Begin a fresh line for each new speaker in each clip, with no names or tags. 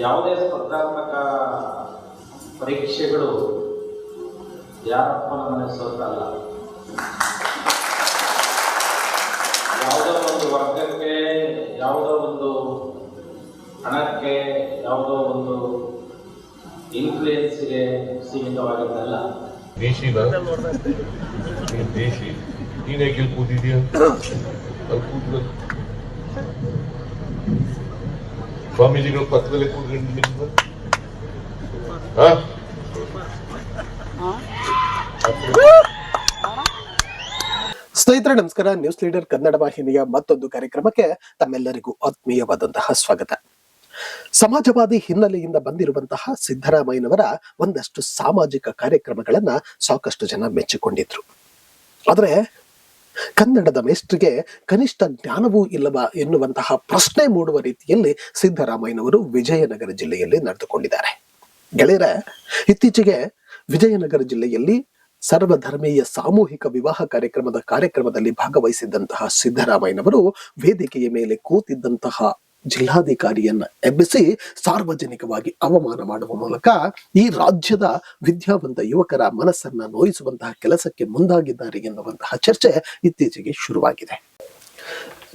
ಯಾವುದೇ ಸ್ಪರ್ಧಾತ್ಮಕ ಪರೀಕ್ಷೆಗಳು ಯಾರಪ್ಪನ ಮನೆ ಸೋತಲ್ಲ ಯಾವುದೋ ಒಂದು ವರ್ಗಕ್ಕೆ, ಯಾವುದೋ ಒಂದು ಹಣಕ್ಕೆ, ಯಾವುದೋ ಒಂದು ಇನ್ಫ್ಲೂಯೆನ್ಸ್ಗೆ ಸೀಮಿತವಾಗಿದ್ದಲ್ಲ.
ದೇಶಿ ದೇಶಿ? ನೀನೇ ಸ್ವಾಮೀಜಿಗಳ ಪಕ್ಕದಲ್ಲಿ ಕೂತ್ಕೊಂಡು
ಸ್ನೇಹಿತರೆ, ನಮಸ್ಕಾರ. ನ್ಯೂಸ್ ಲೀಡರ್ ಕನ್ನಡ ವಾಹಿನಿಯ ಮತ್ತೊಂದು ಕಾರ್ಯಕ್ರಮಕ್ಕೆ ತಮ್ಮೆಲ್ಲರಿಗೂ ಆತ್ಮೀಯವಾದಂತಹ ಸ್ವಾಗತ. ಸಮಾಜವಾದಿ ಹಿನ್ನೆಲೆಯಿಂದ ಬಂದಿರುವಂತಹ ಸಿದ್ದರಾಮಯ್ಯನವರ ಒಂದಷ್ಟು ಸಾಮಾಜಿಕ ಕಾರ್ಯಕ್ರಮಗಳನ್ನ ಸಾಕಷ್ಟು ಜನ ಮೆಚ್ಚಿಕೊಂಡಿದ್ರು. ಆದ್ರೆ ಕನ್ನಡದ ಮೇಷ್ಟ್ರಿಗೆ ಕನಿಷ್ಠ ಜ್ಞಾನವೂ ಇಲ್ಲವಾ ಎನ್ನುವಂತಹ ಪ್ರಶ್ನೆ ಮೂಡುವ ರೀತಿಯಲ್ಲಿ ಸಿದ್ದರಾಮಯ್ಯನವರು ವಿಜಯನಗರ ಜಿಲ್ಲೆಯಲ್ಲಿ ನಡೆದುಕೊಂಡಿದ್ದಾರೆ. ಗೆಳೆಯರ, ಇತ್ತೀಚೆಗೆ ವಿಜಯನಗರ ಜಿಲ್ಲೆಯಲ್ಲಿ ಸರ್ವಧರ್ಮೀಯ ಸಾಮೂಹಿಕ ವಿವಾಹ ಕಾರ್ಯಕ್ರಮದ ಕಾರ್ಯಕ್ರಮದಲ್ಲಿ ಭಾಗವಹಿಸಿದ್ದಂತಹ ಸಿದ್ದರಾಮಯ್ಯನವರು ವೇದಿಕೆಯ ಮೇಲೆ ಕೂತಿದ್ದಂತಹ ಜಿಲ್ಲಾಧಿಕಾರಿಯನ್ನ ಎಬ್ಬಿಸಿ ಸಾರ್ವಜನಿಕವಾಗಿ ಅವಮಾನ ಮಾಡುವ ಮೂಲಕ ಈ ರಾಜ್ಯದ ವಿದ್ಯಾವಂತ ಯುವಕರ ಮನಸ್ಸನ್ನ ನೋಯಿಸುವಂತಹ ಕೆಲಸಕ್ಕೆ ಮುಂದಾಗಿದ್ದಾರೆ ಎನ್ನುವಂತಹ ಚರ್ಚೆ ಇತ್ತೀಚೆಗೆ ಶುರುವಾಗಿದೆ.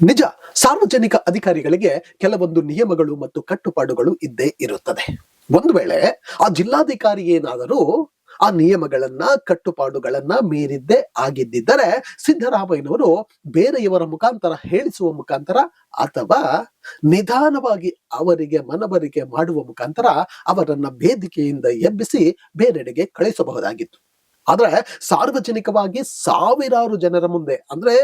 ನಿಜ, ಸಾರ್ವಜನಿಕ ಅಧಿಕಾರಿಗಳಿಗೆ ಕೆಲವೊಂದು ನಿಯಮಗಳು ಮತ್ತು ಕಟ್ಟುಪಾಡುಗಳು ಇದ್ದೇ ಇರುತ್ತದೆ. ಒಂದು ವೇಳೆ ಆ ಜಿಲ್ಲಾಧಿಕಾರಿ ಏನಾದರೂ ಆ ನಿಯಮಗಳನ್ನ, ಕಟ್ಟುಪಾಡುಗಳನ್ನ ಮೀರಿದ್ದೇ ಆಗಿದ್ದಿದ್ದರೆ ಸಿದ್ದರಾಮಯ್ಯನವರು ಬೇರೆಯವರ ಮುಖಾಂತರ ಹೇಳಿಸುವ ಮುಖಾಂತರ ಅಥವಾ ನಿಧಾನವಾಗಿ ಅವರಿಗೆ ಮನವರಿಕೆ ಮಾಡುವ ಮುಖಾಂತರ ಅವರನ್ನ ವೇದಿಕೆಯಿಂದ ಎಬ್ಬಿಸಿ ಬೇರೆಡೆಗೆ ಕಳಿಸಬಹುದಾಗಿತ್ತು. ಆದ್ರೆ ಸಾರ್ವಜನಿಕವಾಗಿ ಸಾವಿರಾರು ಜನರ ಮುಂದೆ, ಅಂದ್ರೆ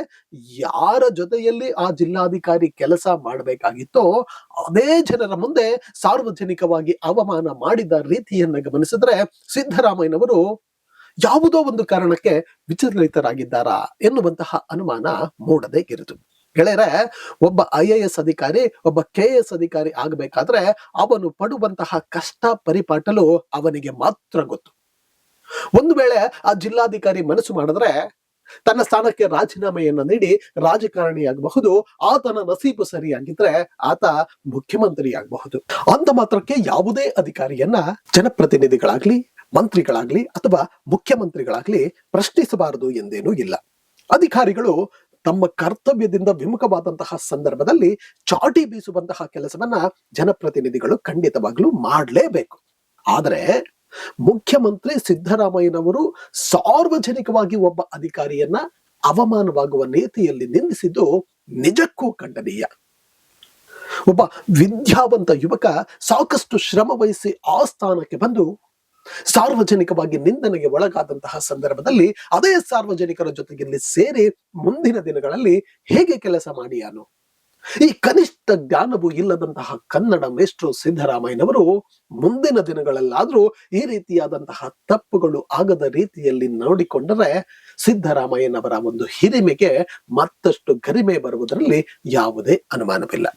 ಯಾರ ಜೊತೆಯಲ್ಲಿ ಆ ಜಿಲ್ಲಾಧಿಕಾರಿ ಕೆಲಸ ಮಾಡಬೇಕಾಗಿತ್ತೋ ಅದೇ ಜನರ ಮುಂದೆ ಸಾರ್ವಜನಿಕವಾಗಿ ಅವಮಾನ ಮಾಡಿದ ರೀತಿಯನ್ನ ಗಮನಿಸಿದ್ರೆ ಸಿದ್ದರಾಮಯ್ಯನವರು ಯಾವುದೋ ಒಂದು ಕಾರಣಕ್ಕೆ ವಿಚಲಿತರಾಗಿದ್ದಾರಾ ಎನ್ನುವಂತಹ ಅನುಮಾನ ಮೂಡದೇ ಇರುವುದು. ಗೆಳೆಯರೆ, ಒಬ್ಬ ಐ ಎ ಎಸ್ ಅಧಿಕಾರಿ, ಒಬ್ಬ ಕೆ ಎಸ್ ಅಧಿಕಾರಿ ಆಗಬೇಕಾದ್ರೆ ಅವನು ಪಡುವಂತಹ ಕಷ್ಟ ಪರಿಪಾಟಲು ಅವನಿಗೆ ಮಾತ್ರ ಗೊತ್ತು. ಒಂದು ವೇಳೆ ಆ ಜಿಲ್ಲಾಧಿಕಾರಿ ಮನಸ್ಸು ಮಾಡಿದ್ರೆ ತನ್ನ ಸ್ಥಾನಕ್ಕೆ ರಾಜೀನಾಮೆಯನ್ನ ನೀಡಿ ರಾಜಕಾರಣಿಯಾಗಬಹುದು, ಆತನ ನಸೀಬು ಸರಿಯಾಗಿದ್ರೆ ಆತ ಮುಖ್ಯಮಂತ್ರಿ ಆಗಬಹುದು ಅಂತ ಮಾತ್ರಕ್ಕೆ ಯಾವುದೇ ಅಧಿಕಾರಿಯನ್ನ ಜನಪ್ರತಿನಿಧಿಗಳಾಗ್ಲಿ, ಮಂತ್ರಿಗಳಾಗ್ಲಿ ಅಥವಾ ಮುಖ್ಯಮಂತ್ರಿಗಳಾಗ್ಲಿ ಪ್ರಶ್ನಿಸಬಾರದು ಎಂದೇನೂ ಇಲ್ಲ. ಅಧಿಕಾರಿಗಳು ತಮ್ಮ ಕರ್ತವ್ಯದಿಂದ ವಿಮುಖವಾದಂತಹ ಸಂದರ್ಭದಲ್ಲಿ ಚಾಟಿ ಬೀಸುವಂತಹ ಕೆಲಸವನ್ನ ಜನಪ್ರತಿನಿಧಿಗಳು ಖಂಡಿತವಾಗ್ಲೂ ಮಾಡಲೇಬೇಕು. ಆದರೆ ಮುಖ್ಯಮಂತ್ರಿ ಸಿದ್ದರಾಮಯ್ಯನವರು ಸಾರ್ವಜನಿಕವಾಗಿ ಒಬ್ಬ ಅಧಿಕಾರಿಯನ್ನ ಅವಮಾನವಾಗುವ ನೀತಿಯಲ್ಲಿ ನಿಂದಿಸಿದ್ದು ನಿಜಕ್ಕೂ ಖಂಡನೀಯ. ಒಬ್ಬ ವಿದ್ಯಾವಂತ ಯುವಕ ಸಾಕಷ್ಟು ಶ್ರಮ ವಹಿಸಿ ಆ ಸ್ಥಾನಕ್ಕೆ ಬಂದು ಸಾರ್ವಜನಿಕವಾಗಿ ನಿಂದನೆಗೆ ಒಳಗಾದಂತಹ ಸಂದರ್ಭದಲ್ಲಿ ಅದೇ ಸಾರ್ವಜನಿಕರ ಜೊತೆಗಿಲ್ಲಿ ಸೇರಿ ಮುಂದಿನ ದಿನಗಳಲ್ಲಿ ಹೇಗೆ ಕೆಲಸ ಮಾಡಿಯಾನು ಈ ಕನಿಷ್ಠ ಜ್ಞಾನವು ಇಲ್ಲದಂತಹ ಕನ್ನಡ ಮೇಷ್ಟ್ರು ಸಿದ್ದರಾಮಯ್ಯನವರು ಮುಂದಿನ ದಿನಗಳಲ್ಲಾದ್ರೂ ಈ ರೀತಿಯಾದಂತಹ ತಪ್ಪುಗಳು ಆಗದ ರೀತಿಯಲ್ಲಿ ನೋಡಿಕೊಂಡರೆ ಸಿದ್ದರಾಮಯ್ಯನವರ ಒಂದು ಹಿರಿಮೆಗೆ ಮತ್ತಷ್ಟು ಗರಿಮೆ ಬರುವುದರಲ್ಲಿ ಯಾವುದೇ ಅನುಮಾನವಿಲ್ಲ.